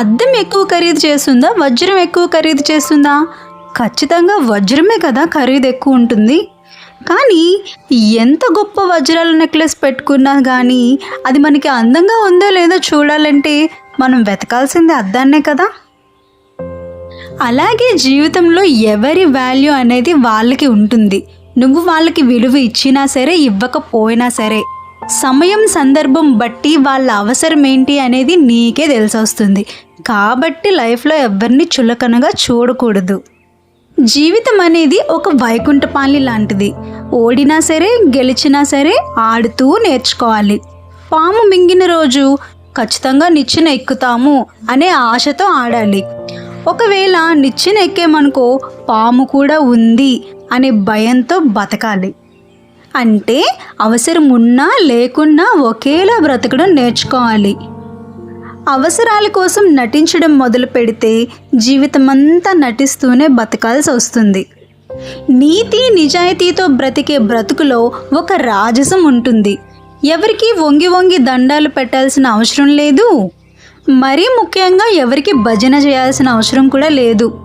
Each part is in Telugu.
అద్దం ఎక్కువ ఖరీదు చేస్తుందా? వజ్రం ఎక్కువ ఖరీదు చేస్తుందా? ఖచ్చితంగా వజ్రమే కదా ఖరీదు ఎక్కువ ఉంటుంది. కానీ ఎంత గొప్ప వజ్రాల నెక్లెస్ పెట్టుకున్నా కానీ అది మనకి అందంగా ఉందో లేదో చూడాలంటే మనం వెతకాల్సింది అద్దాన్నే కదా. అలాగే జీవితంలో ఎవరి వాల్యూ అనేది వాళ్ళకి ఉంటుంది. నువ్వు వాళ్ళకి విలువ ఇచ్చినా సరే ఇవ్వకపోయినా సరే సమయం సందర్భం బట్టి వాళ్ళ అవసరం ఏంటి అనేది నీకే తెలిసొస్తుంది. కాబట్టి లైఫ్లో ఎవరిని చులకనగా చూడకూడదు. జీవితం అనేది ఒక వైకుంఠపాలి లాంటిది. ఓడినా సరే గెలిచినా సరే ఆడుతూ నేర్చుకోవాలి. పాము మింగిన రోజు ఖచ్చితంగా నిచ్చెన ఎక్కుతాము అనే ఆశతో ఆడాలి. ఒకవేళ నిచ్చెన ఎక్కేమనుకో పాము కూడా ఉంది అనే భయంతో బతకాలి. అంటే అవసరం ఉన్నా లేకున్నా ఒకేలా బ్రతకడం నేర్చుకోవాలి. అవసరాల కోసం నటించడం మొదలు పెడితే జీవితమంతా నటిస్తూనే బతకాల్సి వస్తుంది. నీతి నిజాయితీతో బ్రతికే బ్రతుకులో ఒక రాజసం ఉంటుంది. ఎవరికి వంగి వంగి దండాలు పెట్టాల్సిన అవసరం లేదు. మరీ ముఖ్యంగా ఎవరికి భజన చేయాల్సిన అవసరం కూడా లేదు.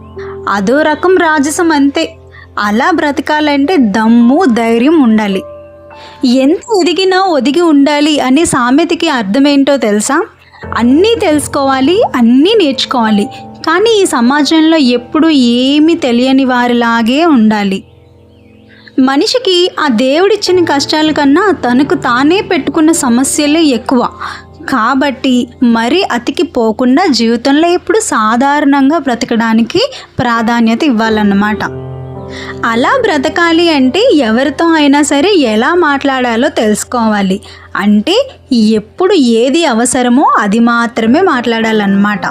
అదో రకం రాజసం అంతే. అలా బ్రతకాలంటే దమ్ము ధైర్యం ఉండాలి. ఎంత ఎదిగినా ఒదిగి ఉండాలి అనే సామెతకి అర్థమేంటో తెలుసా? అన్నీ తెలుసుకోవాలి అన్నీ నేర్చుకోవాలి. కానీ ఈ సమాజంలో ఎప్పుడు ఏమీ తెలియని వారిలాగే ఉండాలి. మనిషికి ఆ దేవుడిచ్చిన కష్టాల కన్నా తనకు తానే పెట్టుకున్న సమస్యలే ఎక్కువ. కాబట్టి మరీ అతికి పోకుండా జీవితంలో ఎప్పుడు సాధారణంగా బ్రతకడానికి ప్రాధాన్యత ఇవ్వాలన్నమాట. అలా బ్రతకాలి అంటే ఎవరితో అయినా సరే ఎలా మాట్లాడాలో తెలుసుకోవాలి. అంటే ఎప్పుడు ఏది అవసరమో అది మాత్రమే మాట్లాడాలన్నమాట.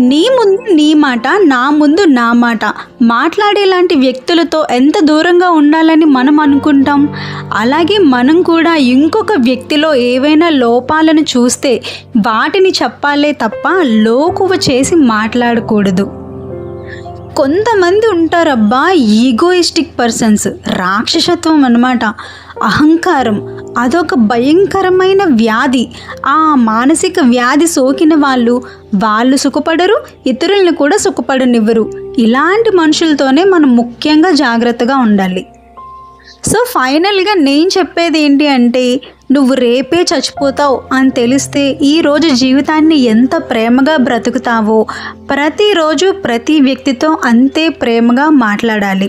నీ ముందు నీ మాట నా ముందు నా మాట మాట్లాడేలాంటి వ్యక్తులతో ఎంత దూరంగా ఉండాలని మనం అనుకుంటాం? అలాగే మనం కూడా ఇంకొక వ్యక్తిలో ఏవైనా లోపాలను చూస్తే వాటిని చెప్పాలే తప్ప లోకువ చేసి మాట్లాడకూడదు. కొంతమంది ఉంటారబ్బా ఈగోయిస్టిక్ పర్సన్స్ రాక్షసత్వం అనమాట అహంకారం. అదొక భయంకరమైన వ్యాధి. ఆ మానసిక వ్యాధి సోకిన వాళ్ళు వాళ్ళు సుఖపడరు ఇతరులను కూడా సుఖపడనివ్వరు. ఇలాంటి మనుషులతోనే మనం ముఖ్యంగా జాగ్రత్తగా ఉండాలి. సో ఫైనల్గా నేను చెప్పేది ఏంటి అంటే నువ్వు రేపే చచ్చిపోతావు అని తెలిస్తే ఈరోజు జీవితాన్ని ఎంత ప్రేమగా బ్రతుకుతావో ప్రతిరోజు ప్రతి వ్యక్తితో అంతే ప్రేమగా మాట్లాడాలి.